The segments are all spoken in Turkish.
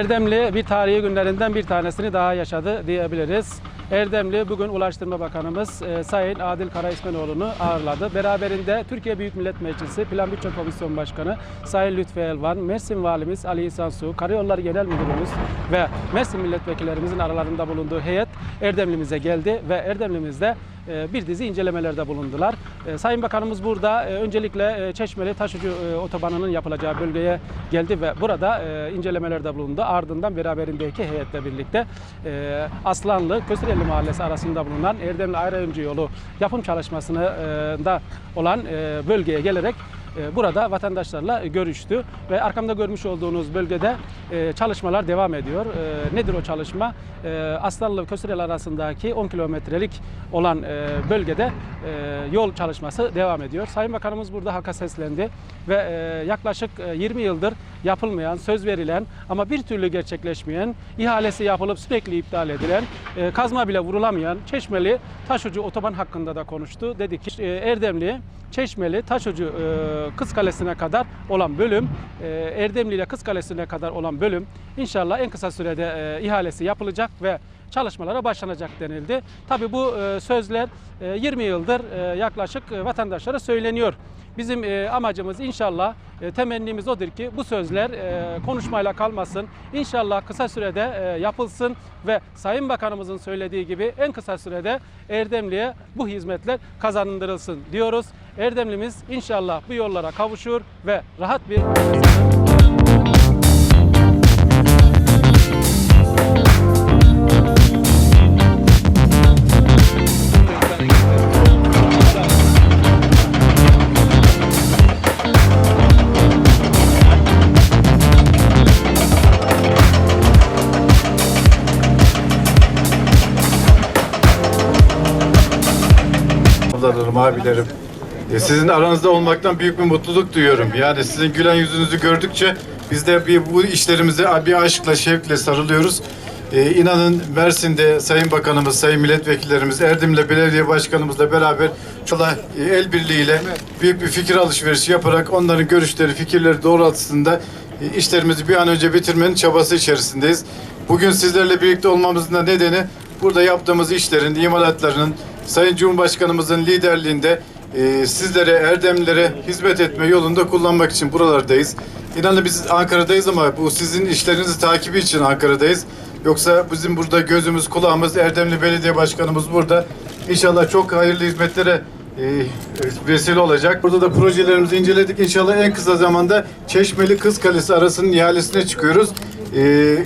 Erdemli bir tarihi günlerinden bir tanesini daha yaşadı diyebiliriz. Erdemli bugün Ulaştırma Bakanımız e, Sayın Adil Karaismenoğlu'nu ağırladı. Beraberinde Türkiye Büyük Millet Meclisi Plan Bütçe Komisyon Başkanı Sayın Lütfü Elvan, Mersin Valimiz Ali İhsan Su, Karayolları Genel Müdürümüz ve Mersin milletvekillerimizin aralarında bulunduğu heyet Erdemli'mize geldi ve Erdemli'mizde bir dizi incelemelerde bulundular. E, Sayın Bakanımız burada e, öncelikle e, Çeşmeli Taşucu e, Otobanı'nın yapılacağı bölgeye geldi ve burada incelemelerde bulundu. Ardından beraberindeki heyetle birlikte Aslanlı Kösüreli Mahallesi arasında bulunan Erdemli Ayrı Yolu yapım çalışmasında olan e, bölgeye gelerek burada vatandaşlarla görüştü ve arkamda görmüş olduğunuz bölgede e, çalışmalar devam ediyor. E, Nedir o çalışma? E, Aslanlı Kösüreli arasındaki 10 kilometrelik olan e, bölgede e, yol çalışması devam ediyor. Sayın Bakanımız burada halka seslendi ve e, yaklaşık e, 20 yıldır yapılmayan, söz verilen ama bir türlü gerçekleşmeyen, ihalesi yapılıp sürekli iptal edilen, e, kazma bile vurulamayan Çeşmeli Taşucu Otoban hakkında da konuştu. Dedi ki e, Erdemli, Çeşmeli, Taşucu e, Kız Kalesi'ne kadar olan bölüm, e, Erdemli ile Kız Kalesi'ne kadar olan bölüm inşallah en kısa sürede e, ihalesi yapılacak ve çalışmalara başlanacak denildi. Tabi bu e, sözler e, 20 yıldır e, yaklaşık e, vatandaşlara söyleniyor. Bizim e, amacımız inşallah, e, temennimiz odur ki bu sözler e, konuşmayla kalmasın. İnşallah kısa sürede e, yapılsın ve Sayın Bakanımızın söylediği gibi en kısa sürede Erdemli'ye bu hizmetler kazandırılsın diyoruz. Erdemlimiz inşallah bu yollara kavuşur ve rahat bir ablalarım, abilerim. E, Sizin aranızda olmaktan büyük bir mutluluk duyuyorum. Yani sizin gülen yüzünüzü gördükçe biz de bir, bu işlerimize bir aşkla, şevkle sarılıyoruz. E, inanın Mersin'de Sayın Bakanımız, Sayın Milletvekillerimiz, Erdem'le Belediye Başkanımızla beraber inşallah e, el birliğiyle büyük bir fikir alışverişi yaparak onların görüşleri, fikirleri doğrultusunda e, işlerimizi bir an önce bitirmenin çabası içerisindeyiz. Bugün sizlerle birlikte olmamızın da nedeni burada yaptığımız işlerin, imalatlarının Sayın Cumhurbaşkanımızın liderliğinde e, sizlere, Erdemlilere hizmet etme yolunda kullanmak için buralardayız. İnanın biz Ankara'dayız ama bu sizin işlerinizi takibi için Ankara'dayız. Yoksa bizim burada gözümüz, kulağımız, Erdemli Belediye Başkanımız burada. İnşallah çok hayırlı hizmetlere e, vesile olacak. Burada da projelerimizi inceledik. İnşallah en kısa zamanda Çeşmeli Kız Kalesi arasının ihalesine çıkıyoruz. E,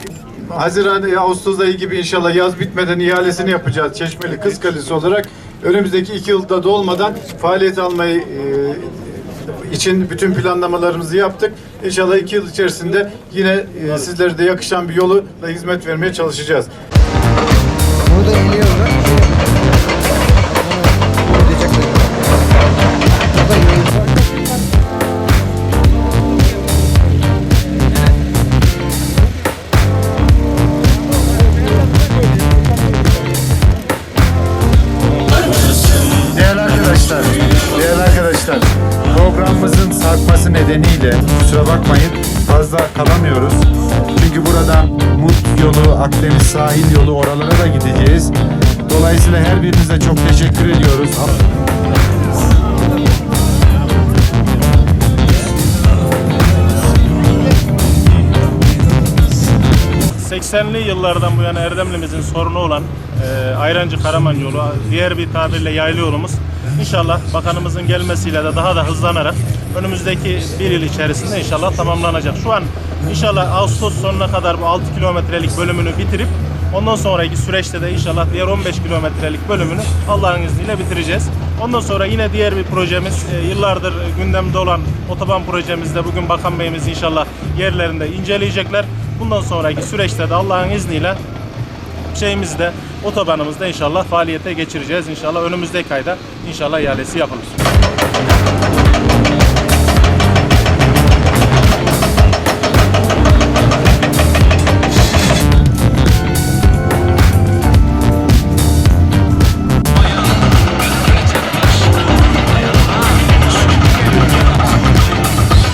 Haziran, e, Ağustos ayı gibi inşallah yaz bitmeden ihalesini yapacağız Çeşmeli Kız Kalesi olarak. Önümüzdeki iki yılda dolmadan faaliyet almayı e, için bütün planlamalarımızı yaptık. İnşallah iki yıl içerisinde yine e, sizlere de yakışan bir yolu da hizmet vermeye çalışacağız. Burada iniyorlar. Kusura bakmayın fazla kalamıyoruz. Çünkü buradan Mut yolu, Akdeniz sahil yolu oralara da gideceğiz. Dolayısıyla her birinize çok teşekkür ediyoruz. 80'li yıllardan bu yana Erdemli'mizin sorunu olan e, Ayrancı Karaman yolu, diğer bir tabirle yaylı yolumuz inşallah bakanımızın gelmesiyle de daha da hızlanarak önümüzdeki bir yıl içerisinde inşallah tamamlanacak. Şu an inşallah Ağustos sonuna kadar bu 6 kilometrelik bölümünü bitirip ondan sonraki süreçte de inşallah diğer 15 kilometrelik bölümünü Allah'ın izniyle bitireceğiz. Ondan sonra yine diğer bir projemiz e, yıllardır gündemde olan otoban projemizde bugün Bakan Beyimiz inşallah yerlerinde inceleyecekler. Bundan sonraki süreçte de Allah'ın izniyle şeyimizi de otobanımızı da inşallah faaliyete geçireceğiz. İnşallah önümüzdeki ayda inşallah ihalesi yapılır.